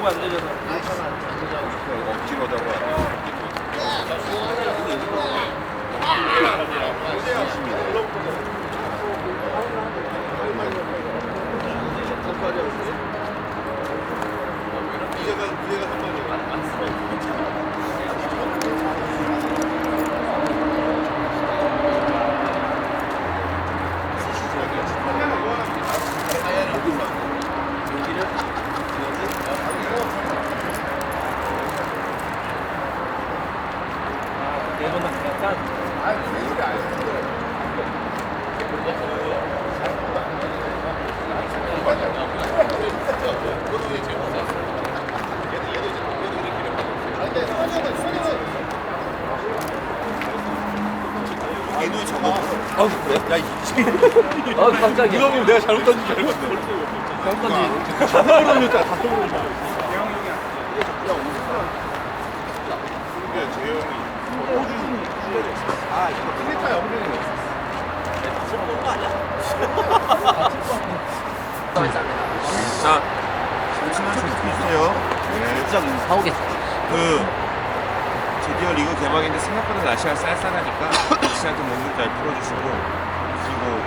너무 안 들려서. 억지로 하다가 네번 남았다. 이누 저거 어, 그래? 야, 이 어, 깜짝이야. 이거면 내가 잘못 던진 줄 알았어 깜짝이야. 단독으로 던졌잖아 단독으로 아 이거 끝내타야 없네 자 잠시만 좀 주세요 네. 사오겠어. 그 드디어 리그 개막인데 생각보다 날씨가 쌀쌀하니까 씨한테 몸을 잘 풀어주시고 그리고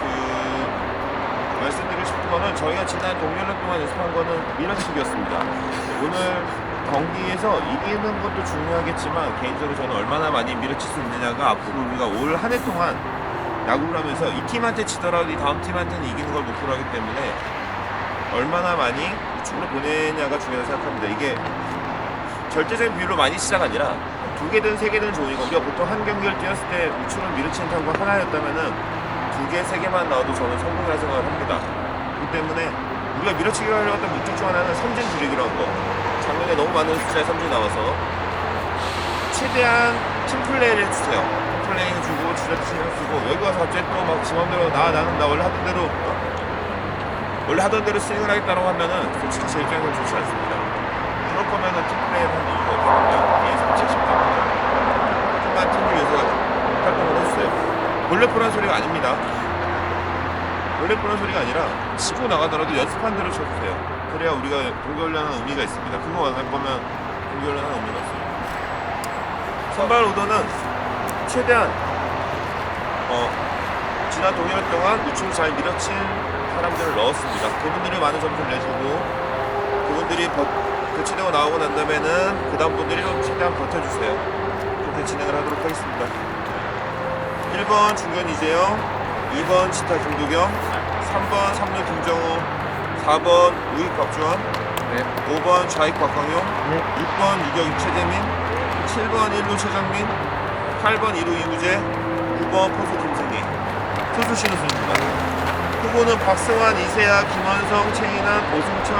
그 말씀드리고 싶은 거는 저희가 지난 동료년 동안 연습한 거는 밀어치기였습니다. 오늘 경기에서 이기는 것도 중요하겠지만 개인적으로 저는 얼마나 많이 밀어칠 수 있느냐가 앞으로 우리가 올 한 해 동안 야구를 하면서 이 팀한테 지더라도 이 다음 팀한테는 이기는 걸 목표로 하기 때문에 얼마나 많이 우측으로 보내냐가 중요하다고 생각합니다. 이게 절대적인 비율로 많이 시작 아니라 두 개든 세 개든 좋으니까 우리가 보통 한 경기를 뛰었을 때 우측으로 밀어치는 타구가 하나였다면은 두 개, 세 개만 나와도 저는 성공이라 생각을 합니다. 그렇기 때문에 우리가 밀어치기를 하려고 했던 목적 중 하나는 삼진 줄이기로 한 거. 작년에 너무 많은 숫자의 삼진이 나와서 최대한 팀 플레이를 해주세요. 팀 플레이 해주고 신경 쓰고 여기 와서 갑자기 또막 지맘대로 나 나는 나 원래 하던 대로 원래 하던 대로 스윙을 하겠다고 하면은 솔직히 제 입장에서는 좋지 않습니다. 거면은 팀 플레이를 하는 이유가 없거든요. 예상 70 때문에. 팀만 팀을 위해서 활동을 해주세요. 원래 프란 소리가 아닙니다. 원래 프란 소리가 아니라 치고 나가더라도 연습한 대로 쳐주세요. 그래야 우리가 동계훈련하는 의미가 있습니다. 그거 안 할 거면 동계훈련하는 의미가 없어요. 선발 오더는 최대한 어, 지난 동일 동안 우측을 잘 밀어친 사람들을 넣었습니다. 그분들이 많은 점수를 내주고 그분들이 버, 교체되고 나오고 난 다음에는 그 다음 분들이 좀 최대한 버텨주세요. 그렇게 진행을 하도록 하겠습니다. 1번 중견 이재영, 2번 치타 김도경, 3번 3루 김정우, 4번 우익 박주원, 네. 5번 좌익 박광용, 6번 유격 최재민, 7번 1루 최정민, 8번 2루 이우재, 9번 포수 김승희, 투수 신우수입니다. 후보는 박승환, 이세아, 김원성, 최인환, 오승철,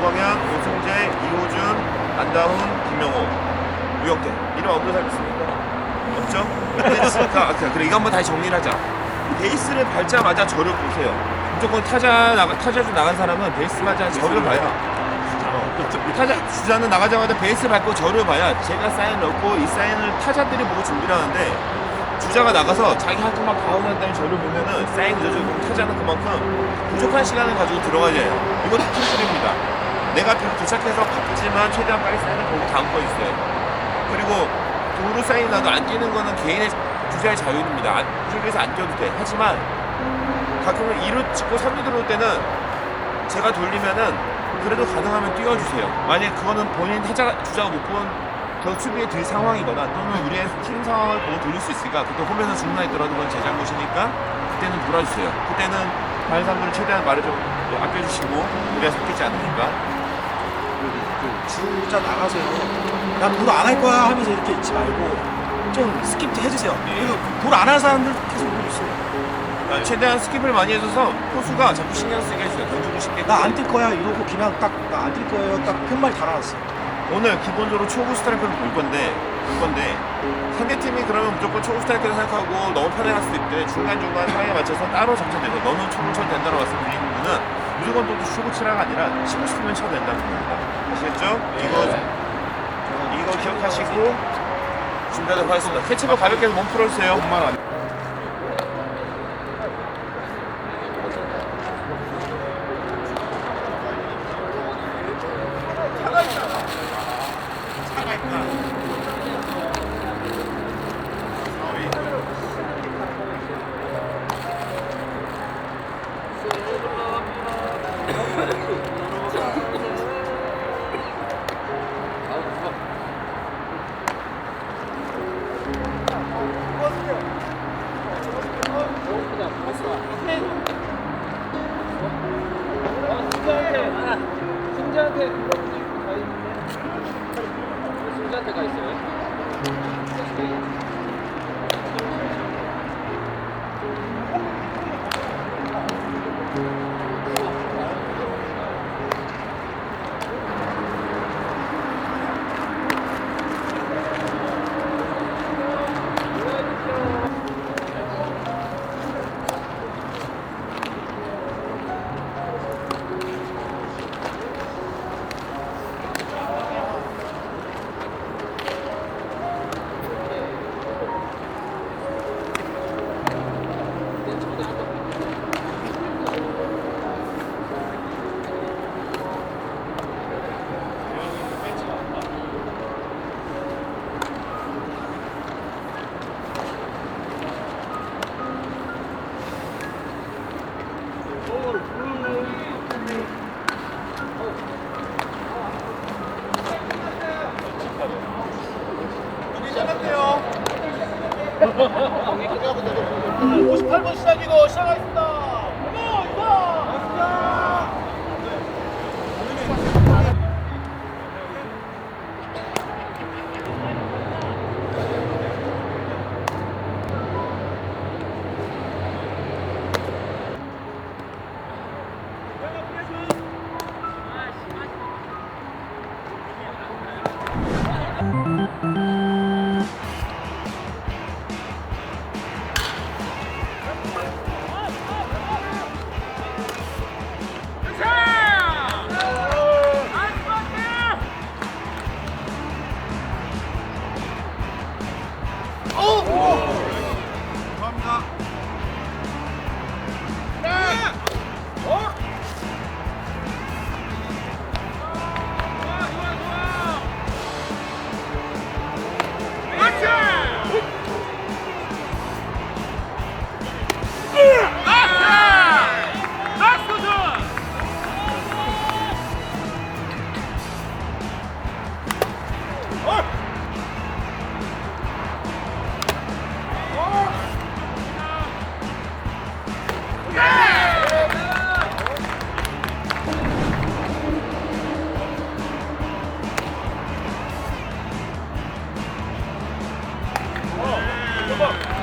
오광현, 오승재, 이호준, 안다훈, 김영호, 유영태 이름 없는 사람 있습니까? 없죠? 베이스가 아, 그래 이거 한번 다시 정리를 하자. 베이스를 밟자마자 저를 보세요. 무조건 타자 나가 타자주 나간 사람은 베이스 맞아 저를 봐야. 어, 타자 주자는 나가자마자 베이스 밟고 저를 봐야 제가 사인 넣고 이 사인을 타자들이 보고 준비를 하는데 주자가 나가서 자기 한 통만 가운데 한 다음에 저를 보면은 사인 늦어지고 타자는 그만큼 부족한 시간을 가지고 들어가야 해요. 이것도 팀플입니다. 내가 도착해서 바쁘지만 최대한 빨리 사인을 보고 다음 거 있어요. 그리고 도루 사인 나도 안 뛰는 거는 개인의 주자의 자유입니다. 안, 그래서 안 뛰어도 돼. 하지만 가끔은 2루 찍고 3루 들어올 때는 제가 돌리면은 그래도 가능하면 뛰어주세요. 만약 그거는 본인 타자 주자가 못 본 그 수비에 들 상황이거나 또는 우리의 팀 상황을 보고 돌릴 수 있으니까 그때 홈에서 중간에 있더라도 그건 제 잘못이니까 그때는 돌아주세요. 그때는 다른 사람들은 최대한 말을 좀 아껴주시고 우리가 섞이지 않으니까 진짜 나가세요. 난돌안할 거야 하면서 이렇게 있지 말고 좀 스킵 해주세요. 그리고 돌안할 사람들 계속 보고 있어요. 최대한 스킵을 많이 해줘서 포수가 자꾸 신경 쓰게 해줘요. 던지고 싶게. 나 안 뛸 거야 이러고 그냥 딱 나 안 뛸 거예요 딱 편말 달아놨어. 오늘 기본적으로 초구 스트라이크를 볼 건데 볼 건데 상대팀이 그러면 무조건 초구 스트라이크를 생각하고 너무 편해갈 수도 있대 중간중간 상황에 맞춰서 따로 정찰돼서 너는 초구 쳐도 된다고 말씀드리는 부분은 무조건 또 초구 치라가 아니라 치고 싶으면 쳐도 된다는 겁니다. 아시겠죠? 이거 이거 기억하시고 준비하도록 하겠습니다. 캐치볼 가볍게 몸 풀어주세요 58번 시작이고 시작하겠습니다. Bravo!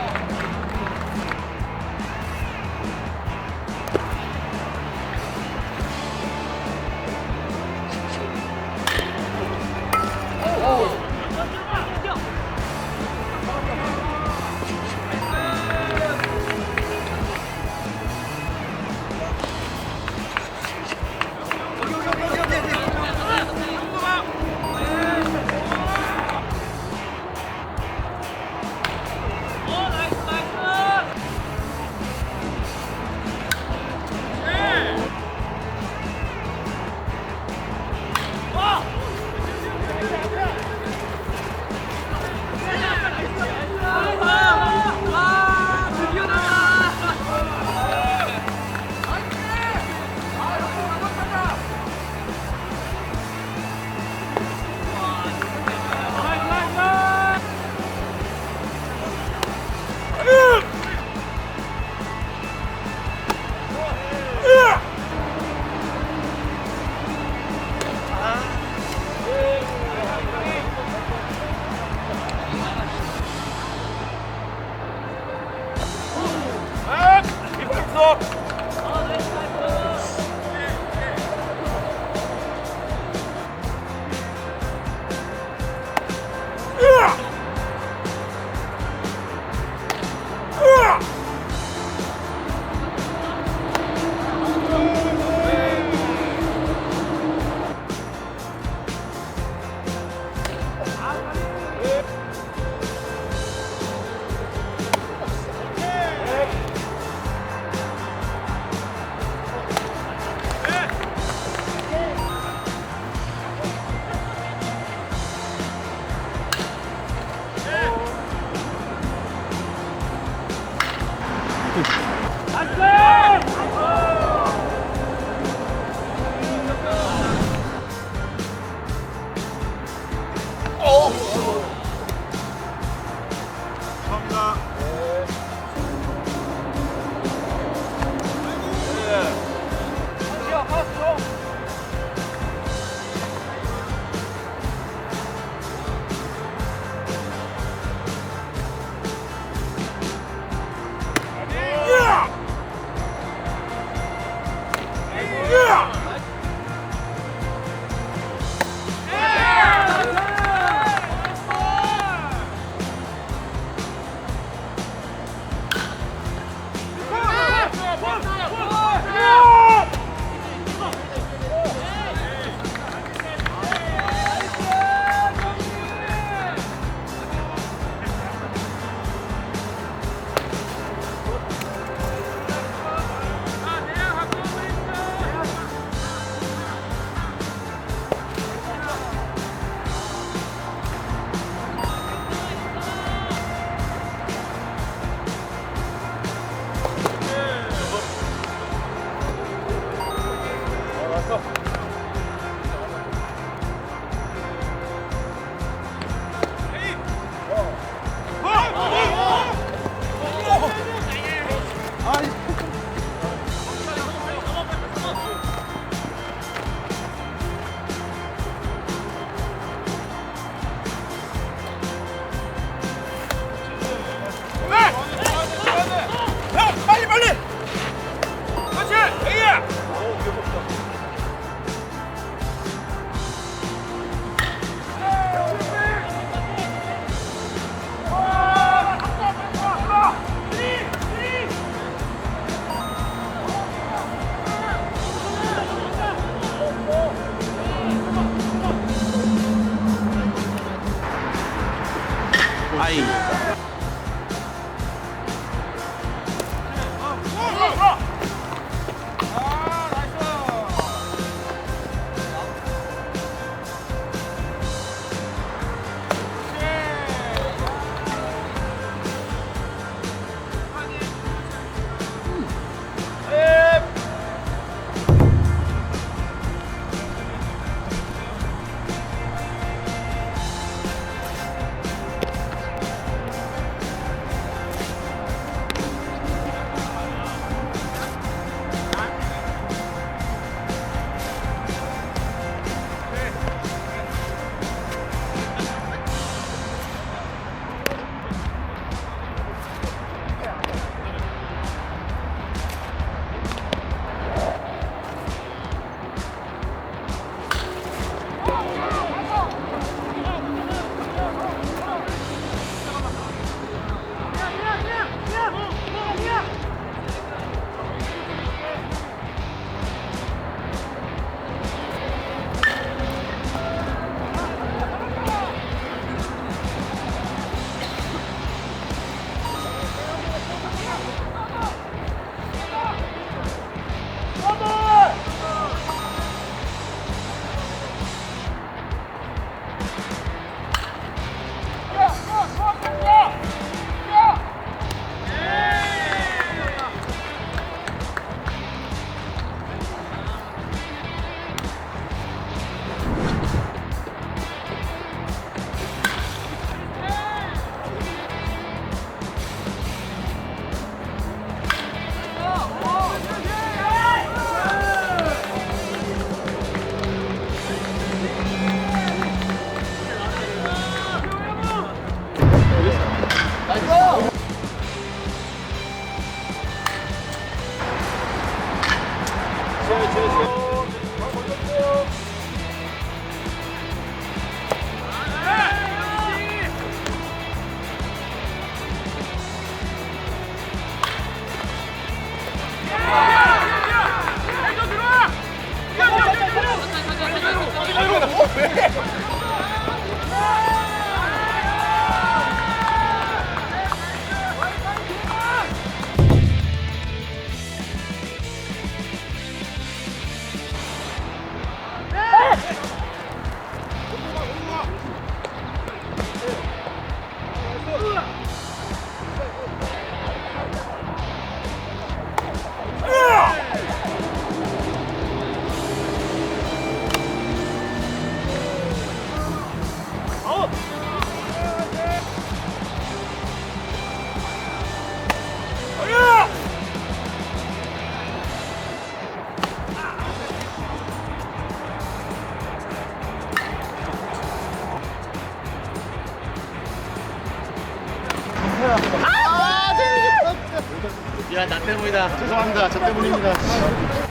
야, 나 때문이다. 죄송합니다. 저 때문입니다.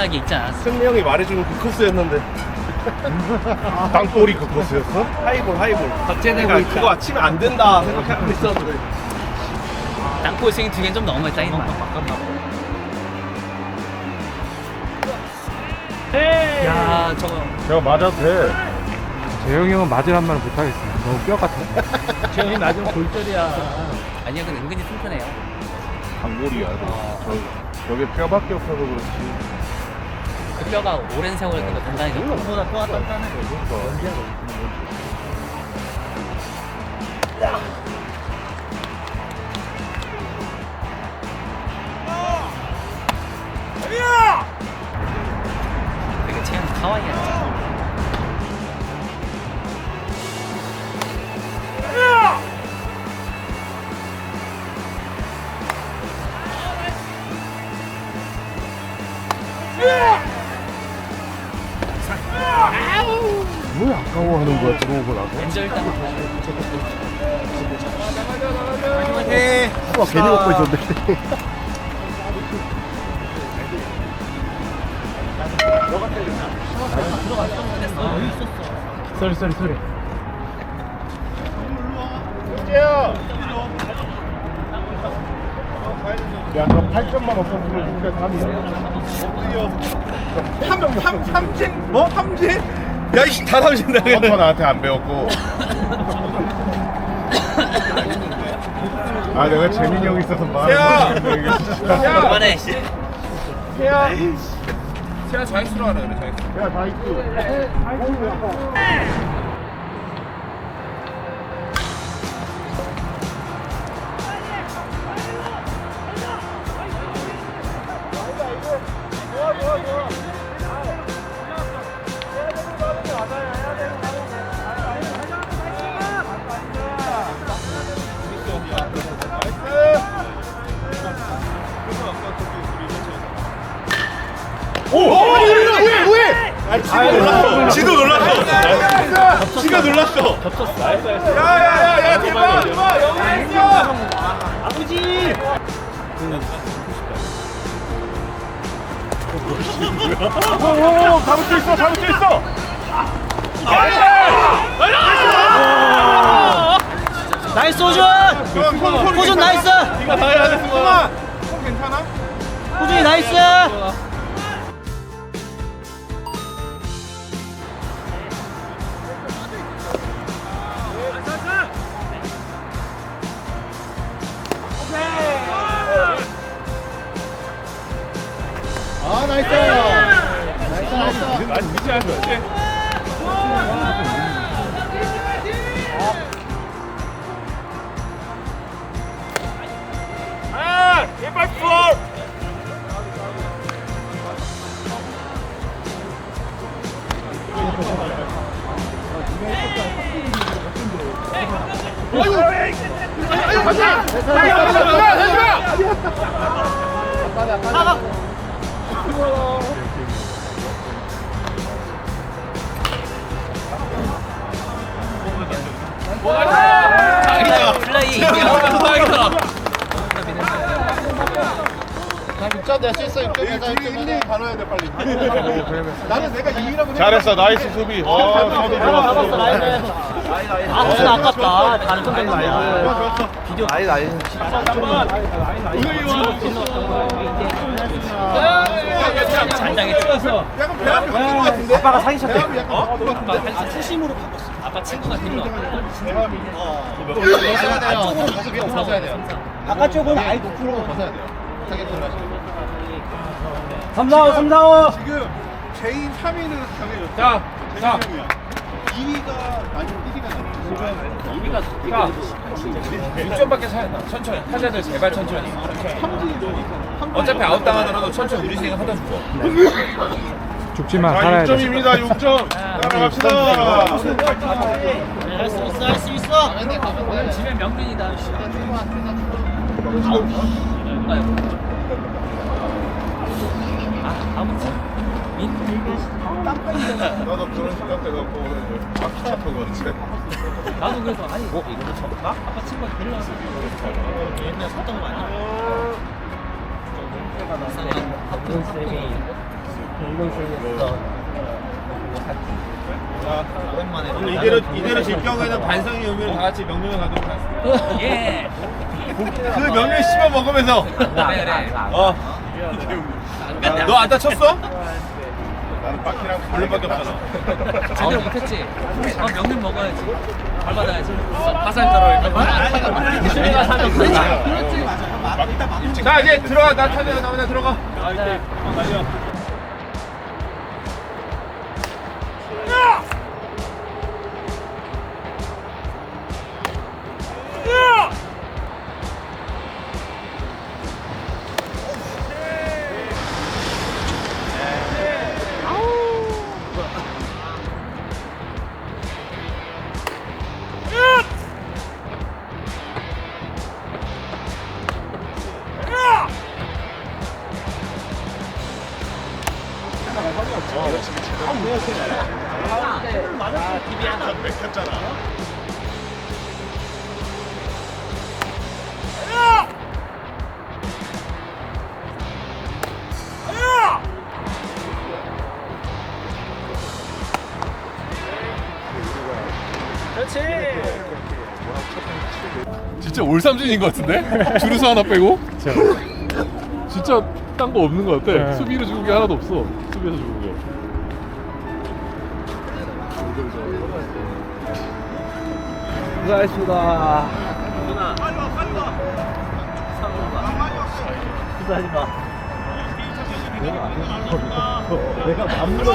이분하게 있지 않았어? 승리 형이 말해주는 그 코스였는데. 땅볼이 그 코스였어? 하이볼, 하이볼. 내가 그거 치면 안 된다 생각하고 있었는데. 땅볼 스윙 두 개는 좀 너무했다 이만 야 저거 내가 맞아도 돼. 재영이 형은 맞으란 말을 못하겠어. 너무 뼈 같아. 재현이 맞으면 골절이야 아니야 그건 은근히 튼튼해요 단골이야. 저, 저게 뼈밖에 없어서 그렇지. 그 뼈가 오랜 세월 그거 단단히 잡고 보다 뼈가 단단해. 되게 쏘리 쏘리 쏘리. 야, 너 8점만 없어지면 6대 3이야. 삼, 삼, 삼진? 뭐? 삼진? 야, 이씨, 다 삼진다. 컴퍼 나한테 안 배웠고. 아, 내가 재민이 형 있어서 말하는 야! 그만해 씨. 야! 세아 자익수로 하라 그래 자익수 야, 다 있지. 지도 놀랐어. 지가 놀랐어. 야야야야 대박 대박 여기 있어. 아버지. 오 잡을 수 있어 잡을 수 있어. 나이스 호준! 호준 나이스! 네가 다 해야 돼 승아. 괜찮아? 호준이 나이스! 난 믿지 않았지 아 제발 풀 플레이 인정 6점 내가 실수 6점 내가 1, 2 가눠야 돼 빨리 나는 내가 2위라고 잘했어 나이스 수비 어 저도 잡았어 좋았어 라인에 아 무슨 아깝다 다른 점 되는 거야 비디오 아니 아니 장장에 찍어서 약간 배 앞에 걸린 것 같은데 아빠가 사기쳤대 어? 수심으로 바꿨어 아빠 친구가 데리러 안쪽으로 가서 그냥 벗어야 돼요 바깥쪽은 아예 높으로 벗어야 돼요 타겟으로 하시고 345 345 지금 제인 3위는 정해졌어 자, 자. 2위가 아니면 1위가 자, 6점밖에 차이 나. 천천히. 타자들 제발 천천히. 어차피 아웃 당하더라도 천천히 우리 생각 하다 죽어. 죽지만 살아야 돼. 6점입니다 6점 따라갑시다 할수 있어 할 수 있어 오늘 지면 명분이다. 나도 그런 생각 돼갖고 오늘 바퀴 차고 그렇지 나도 그래서 아니 뭐 이거 졌나? 아빠 친구가 데려왔어 옛날에 샀던 거 아니야? 쌤이 이건 쌤이었어 오랜만에 오늘 이대로 이대로 질 경우에는 반성의 의미로 다 같이 명령을 가도록 하겠습니다. 예 그 명령 씹어 먹으면서 어. 너안 다쳤어? 나는 바퀴랑 물론밖에 없잖아. 제대로 못했지. 아, 명륜 먹어야지. 발 받아야지. 화살 떨어. 수비가 사는 그렇지. 자 이제 들어가 나 타자 나오냐 들어가. 진짜 올삼진인 것 같은데? 주루수 하나 빼고? 진짜 딴 거 없는 것 같아. 네. 수비로 죽은 게 하나도 없어. 수비에서 죽은 게. 수고하셨습니다 수고하지 마 내가 맘으로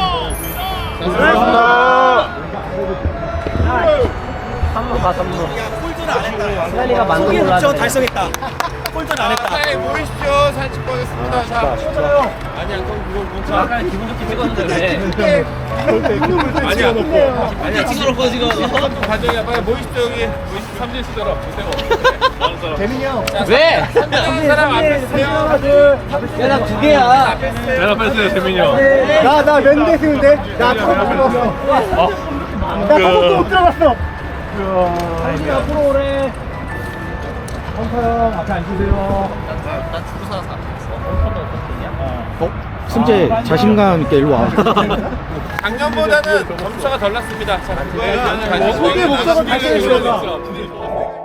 삼루 가 삼루 승환이가 만든 걸로 하네 달성했다. 꼴전 안 했다. 네 모이십시오 사진 찍고 하겠습니다. 자. 아니야 그건 그걸 못 아까 기분 좋게 찍었는데. 왜 아니야. 아니야 찍어놓고 지금 가정이야. 빨리 모이십시오 여기. 모이십시오. 삼진 쓰더라. 보세요. 왜? 한 사람 앞에 쓰세요. 야나 두 개야. 내가 뺐어요, 재민이 형. 나, 나 맨데 쓰는데? 나 타고 못 들어갔어. 나 타고 못 들어갔어. 당신이 앞으로 오래 형, 앞에 앉으세요. 난 주로 살아서 승재, 자신감 있게 일로 와. 작년보다는 점수가 덜 났습니다. 자, 그거에 대한 많으시길 달성했어. 바랍니다.